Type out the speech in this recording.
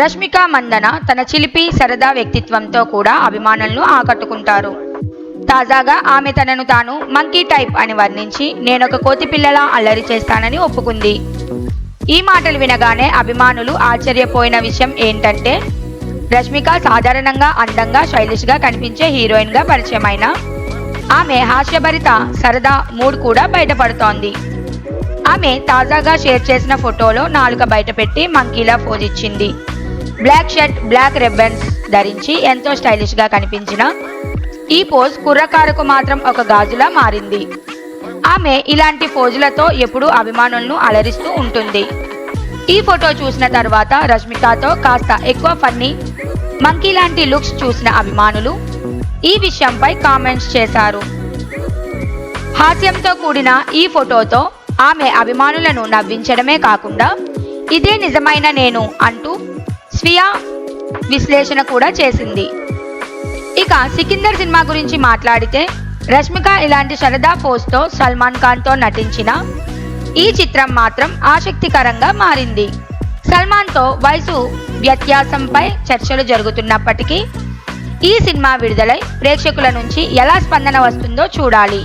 రష్మిక మందన తన చిలిపి సరదా వ్యక్తిత్వంతో కూడా అభిమానులను ఆకట్టుకుంటారు. తాజాగా ఆమె తనను తాను మంకీ టైప్ అని వర్ణించి నేనొక కోతి పిల్లలా అల్లరి చేస్తానని ఒప్పుకుంది. ఈ మాటలు వినగానే అభిమానులు ఆశ్చర్యపోయిన విషయం ఏంటంటే రష్మిక సాధారణంగా అందంగా స్టైలిష్గా కనిపించే హీరోయిన్గా పరిచయమైన ఆమె హాస్యభరిత సరదా మూడ్ కూడా బయటపడుతోంది. ఆమె తాజాగా షేర్ చేసిన ఫోటోలో నాలుక బయటపెట్టి మంకీలా pose black shirt black ribbons ధరించి ఎంతో స్టైలిష్గా కనిపించిన ఈ పోజ్ కుర్రకారుకు మాత్రం ఒక గాజులా మారింది. ఆమె ఇలాంటి పోజులతో ఎప్పుడూ అభిమానులను అలరిస్తూ ఉంటుంది. ఈ ఫోటో చూసిన తర్వాత రష్మికతో కాస్త ఎక్కువ ఫన్నీ మంకీ లాంటి లుక్స్ చూసిన అభిమానులు ఈ విషయంపై కామెంట్స్ చేశారు. హాస్యంతో కూడిన ఈ ఫోటోతో ఆమె అభిమానులను నవ్వించడమే కాకుండా ఇదే నిజమైన నేను అంటూ స్వీయ విశ్లేషణ కూడా చేసింది. ఇక సికిందర్ సినిమా గురించి మాట్లాడితే రష్మిక ఇలాంటి సరదా పోస్ట్తో సల్మాన్ ఖాన్తో నటించిన ఈ చిత్రం మాత్రం ఆసక్తికరంగా మారింది. సల్మాన్తో వయసు వ్యత్యాసంపై చర్చలు జరుగుతున్నప్పటికీ ఈ సినిమా విడుదలై ప్రేక్షకుల నుంచి ఎలా స్పందన వస్తుందో చూడాలి.